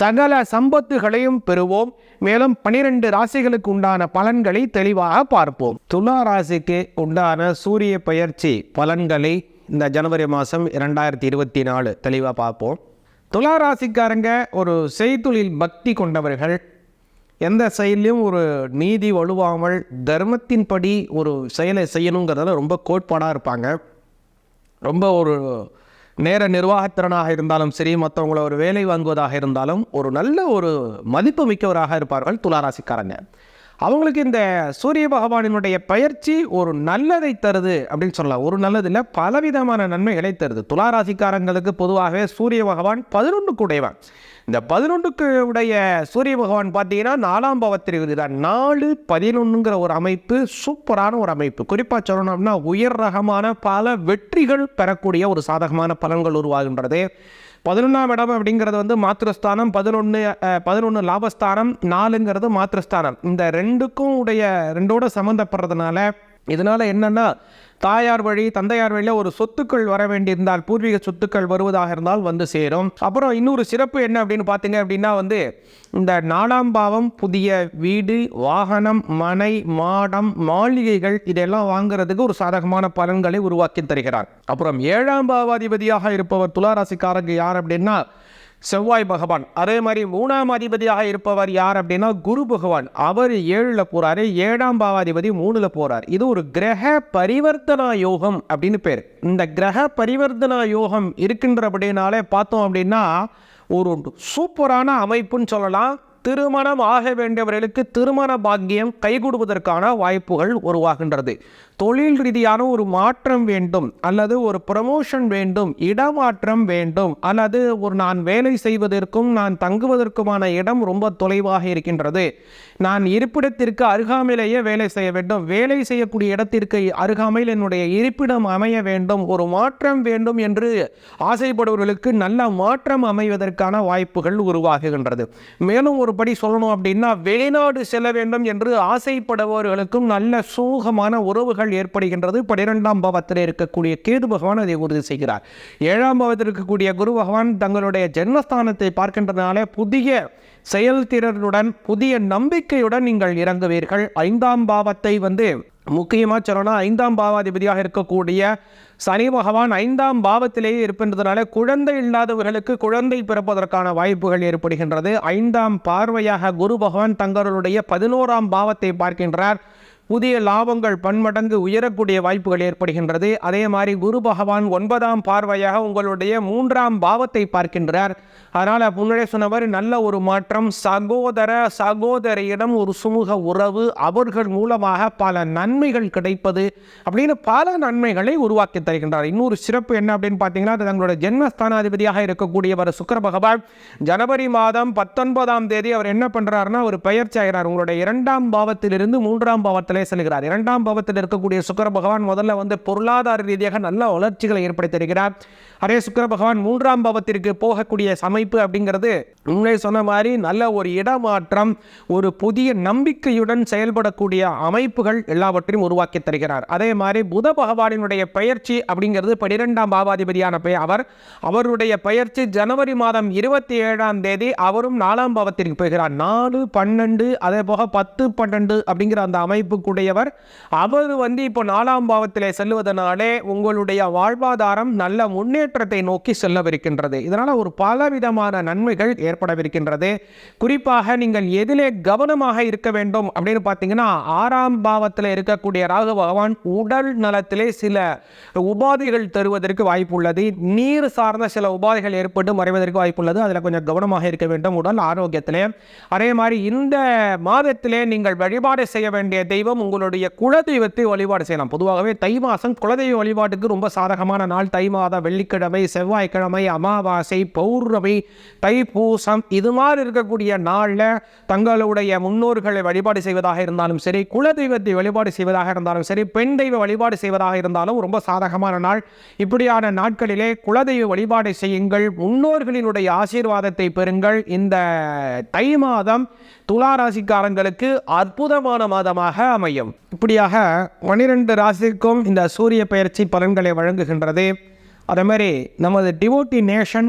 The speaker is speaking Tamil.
சகல சம்பத்துகளையும் பெறுவோம். மேலும் பனிரெண்டு ராசிகளுக்கு உண்டான பலன்களை தெளிவாக பார்ப்போம். துலா ராசிக்கு உண்டான சூரிய பயிற்சி பலன்களை இந்த ஜனவரி மாதம் இரண்டாயிரத்தி இருபத்தி நாலு தெளிவாக பார்ப்போம். துலா ராசிக்காரங்க ஒரு செய்தொழில் பக்தி கொண்டவர்கள். எந்த செயலையும் ஒரு நீதி வலுவாமல் தர்மத்தின்படி ஒரு செயலை செய்யணுங்கிறதுல ரொம்ப கோட்பாடாக இருப்பாங்க. ரொம்ப ஒரு நேர நிர்வாகத்திறனாக இருந்தாலும் சரி மற்றவங்கள ஒரு வேலை வாங்குவதாக இருந்தாலும் ஒரு நல்ல ஒரு மதிப்பு மிக்கவராக இருப்பார்கள் துளாராசிக்காரங்க. அவங்களுக்கு இந்த சூரிய பகவானினுடைய பயிற்சி ஒரு நல்லதை தருது அப்படின்னு சொல்லலாம். ஒரு நல்லது இல்லை பலவிதமான நன்மைகளை தருது. துளாராசிக்காரங்களுக்கு பொதுவாகவே சூரிய பகவான் பதினொன்றுக்கு உடையவன். இந்த பதினொன்றுக்கு உடைய சூரிய பகவான் பார்த்தீங்கன்னா நாலாம் பாவத்தில் தான் நாலு பதினொன்றுங்கிற ஒரு அமைப்பு சூப்பரான ஒரு அமைப்பு. குறிப்பாக சொல்லணும்னா உயர் ரகமான பல வெற்றிகள் பெறக்கூடிய ஒரு சாதகமான பலன்கள் உருவாகின்றது. பதினொன்றாம் இடம் அப்படிங்கிறது வந்து மாத்திரஸ்தானம் பதினொன்று பதினொன்று லாபஸ்தானம் நாலுங்கிறது மாத்திரஸ்தானம். இந்த ரெண்டுக்கும் உடைய ரெண்டோட சம்மந்தப்படுறதுனால இதனால் என்னென்னா தாயார் வழி தந்தையார் வழியில் ஒரு சொத்துக்கள் வர வேண்டியிருந்தால் பூர்வீக சொத்துக்கள் வருவதாக இருந்தால் வந்து சேரும். அப்புறம் இன்னொரு சிறப்பு என்ன அப்படின்னு பார்த்தீங்க அப்படின்னா வந்து இந்த நாலாம் பாவம் புதிய வீடு வாகனம் மனை மாடம் மாளிகைகள் இதெல்லாம் வாங்குறதுக்கு ஒரு சாதகமான பலன்களை உருவாக்கி தருகிறார். அப்புறம் ஏழாம் பாவாதிபதியாக இருப்பவர் துளாராசிக்காரங்க யார் அப்படின்னா செவ்வாய் பகவான். அதே மாதிரி மூணாம் அதிபதியாக இருப்பவர் யார் அப்படின்னா குரு பகவான். அவர் ஏழில் போகிறாரு ஏழாம் பாவாதிபதி மூணில் போகிறார் இது ஒரு கிரக பரிவர்த்தனா யோகம் அப்படின்னு பேர். இந்த கிரக பரிவர்த்தனா யோகம் இருக்கின்றபடினாலே பார்த்தோம் அப்படின்னா ஒரு சூப்பரான அமைப்புன்னு சொல்லலாம். திருமணம் ஆக வேண்டியவர்களுக்கு திருமண பாக்கியம் கைகூடுவதற்கான வாய்ப்புகள் உருவாகின்றது. தொழில் ரீதியான ஒரு மாற்றம் வேண்டும் அல்லது ஒரு ப்ரமோஷன் வேண்டும் இடமாற்றம் வேண்டும் அல்லது ஒரு நான் வேலை செய்வதற்கும் நான் தங்குவதற்குமான இடம் ரொம்ப தொலைவாக இருக்கின்றது. நான் இருப்பிடத்திற்கு அருகாமையிலேயே வேலை செய்ய வேண்டும். வேலை செய்யக்கூடிய இடத்திற்கு அருகாமையில் என்னுடைய இருப்பிடம் அமைய வேண்டும். ஒரு மாற்றம் வேண்டும் என்று ஆசைப்படுபவர்களுக்கு நல்ல மாற்றம் அமைவதற்கான வாய்ப்புகள் உருவாகுகின்றது. மேலும் ஒரு படி சொல்லணும் அப்படின்னா வெளிநாடு செல்ல வேண்டும் என்று ஆசைப்படுபவர்களுக்கும் நல்ல சூகமான உறவுகள் ஏற்படுகின்றது. பனிரெண்டாம் பாவத்தில் இருக்கக்கூடிய கேது பகவான் அதை உறுதி செய்கிறார். ஏழாம் பாவத்தில் இருக்கக்கூடிய குரு பகவான் தங்களுடைய ஜென்மஸ்தானத்தை பார்க்கின்றதுனால புதிய செயல்திறனுடன் புதிய நம்பிக்கையுடன் நீங்கள் இறங்குவீர்கள். ஐந்தாம் பாவத்தை வந்து முக்கியமாக சொல்லணும் ஐந்தாம் பாவாதிபதியாக இருக்கக்கூடிய சனி பகவான் ஐந்தாம் பாவத்திலேயே இருப்பின்றதுனால குழந்தை இல்லாதவர்களுக்கு குழந்தை பிறப்பதற்கான வாய்ப்புகள் ஏற்படுகின்றது. ஐந்தாம் பார்வையாக குரு பகவான் தங்களுடைய பதினோராம் பாவத்தை பார்க்கின்றார். புதிய லாபங்கள் பன்மடங்கு உயரக்கூடிய வாய்ப்புகள் ஏற்படுகின்றது. அதே மாதிரி குரு பகவான் ஒன்பதாம் பார்வையாக உங்களுடைய மூன்றாம் பாவத்தை பார்க்கின்றார். அதனால் முன்னாடியே சொன்னவர் நல்ல ஒரு மாற்றம் சகோதர சகோதரியிடம் ஒரு சுமூக உறவு அவர்கள் மூலமாக பல நன்மைகள் கிடைப்பது அப்படின்னு பல நன்மைகளை உருவாக்கி தருகின்றார். இன்னொரு சிறப்பு என்ன அப்படின்னு பார்த்தீங்கன்னா அது தங்களுடைய ஜென்மஸ்தானாதிபதியாக இருக்கக்கூடியவர் சுக்கர பகவான். ஜனவரி மாதம் பத்தொன்பதாம் தேதி அவர் என்ன பண்ணுறாருன்னா ஒரு பெயர்ச்சி ஆகிறார். உங்களுடைய இரண்டாம் பாவத்திலிருந்து மூன்றாம் பாவத்தை பாவத்திலே செல்கிறார். இரண்டாம் பாவத்தில் இருக்கக்கூடிய சுக்கர பகவான் முதல்ல வந்து பொருளாதார ரீதியாக நல்ல வளர்ச்சிகளை ஏற்படுத்தி அதே சுக்கர பகவான் மூன்றாம் பாவத்திற்கு போகக்கூடிய சமைப்பு அப்படிங்கிறது முன்னே சொன்ன மாதிரி நல்ல ஒரு இடமாற்றம் ஒரு புதிய நம்பிக்கையுடன் செயல்படக்கூடிய அமைப்புகள் எல்லாவற்றையும் உருவாக்கி தருகிறார். அதே மாதிரி புத பகவானினுடைய பயிற்சி அப்படிங்கிறது பனிரெண்டாம் பாவாதிபதியான அவர் அவருடைய பயிற்சி ஜனவரி மாதம் இருபத்தி ஏழாம் தேதி அவரும் நாலாம் பாவத்திற்கு போகிறார். நாலு பன்னெண்டு அதே போக பத்து பன்னெண்டு அப்படிங்கிற அந்த அமைப்புக்குடையவர் அவர் வந்து இப்போ நாலாம் பாவத்திலே செல்வதனாலே உங்களுடைய வாழ்வாதாரம் நல்ல முன்னேற்றத்தை நோக்கி செல்லவிருக்கின்றது. இதனால் ஒரு பலவிதமான நன்மைகள் ஏற்படவிருக்கின்றது. குறிப்பாக நீங்கள் எதிலே கவனமாக இருக்க வேண்டும் அப்படின்னு பார்த்தீங்கன்னா ஆறாம் பாவத்தில் இருக்கக்கூடிய ராகு பகவான் உடல் நலத்திலே சில உபாதைகள் தருவதற்கு வாய்ப்புள்ளது. நீர் சார்ந்த சில உபாதைகள் ஏற்பட்டு மறைவதற்கு வாய்ப்புள்ளது. அதில் கொஞ்சம் கவனமாக இருக்க வேண்டும் உடல் ஆரோக்கியத்திலே. அதே மாதிரி இந்த மாதத்திலே நீங்கள் வழிபாடு செய்ய வேண்டிய தெய்வம் உங்களுடைய குலதெய்வத்தை வழிபாடு செய்யலாம். பொதுவாகவே தை மாதம் குலதெய்வ வழிபாட்டுக்கு ரொம்ப சாதகமான நாள். தை மாதம் வெள்ளிக்கிழமை செவ்வாய்க்கிழமை அமாவாசை பௌர்ணமி தைப்பூசம் இது மாதிரி இருக்கக்கூடிய நாளில் தங்களுடைய முன்னோர்களை வழிபாடு செய்வதாக இருந்தாலும் சரி குலதெய்வத்தை வழிபாடு செய்வதாக இருந்தாலும் சரி பெண் தெய்வ வழிபாடு செய்வதாக இருந்தாலும் ரொம்ப சாதகமான நாள். இப்படியான நாட்களிலே குலதெய்வ வழிபாடு செய்யுங்கள். முன்னோர்களினுடைய ஆசீர்வாதத்தை பெறுங்கள். இந்த தை மாதம் துலா ராசிக்காரங்களுக்கு அற்புதமான மாதமாக அமையும். இப்படியாக பனிரெண்டு ராசிக்கும் இந்த சூரிய பயிற்சி பலன்களை வழங்குகின்றது. அதே மாதிரி நமது டிவோட்டி நேஷன்